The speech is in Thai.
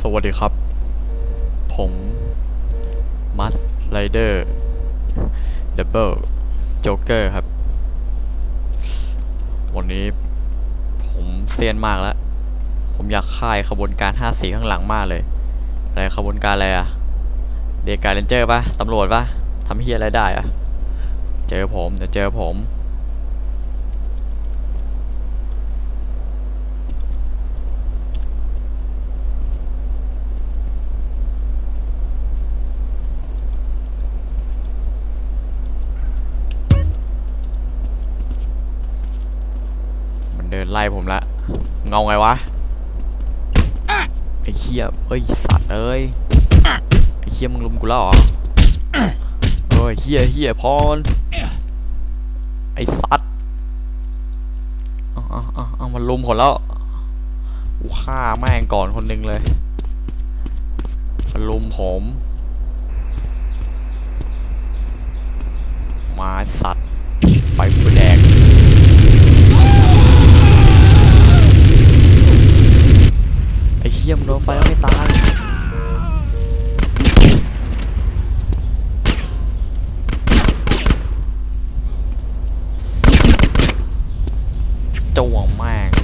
สวัสดีครับ ผมมัสไรเดอร์ดับเบิลโจ๊กเกอร์ครับ วันนี้ผมเซียนมากแล้ว ผมอยากค่ายขบวนการห้าสีข้างหลังมากเลย อะไรขบวนการอะไรอะเดกาเรนเจอร์ปะตำรวจปะทำเฮียอะไรได้อะเจอผมเดี๋ยวเจอผม ดินไล่ผมละ เงาไงวะ ไอ้เหี้ยเอ้ยสัตว์เอ้ย ไอ้เหี้ยมึงลุมกูแล้วเหรอเอ้ยเหี้ยเหี้ยพรไอ้สัตว์เอาเอาเอาเอามันลุมผมแล้วกูฆ่าแม่งก่อนคนหนึ่งเลย มันลุมผม มาไอ้สัตว์ ตัวมาก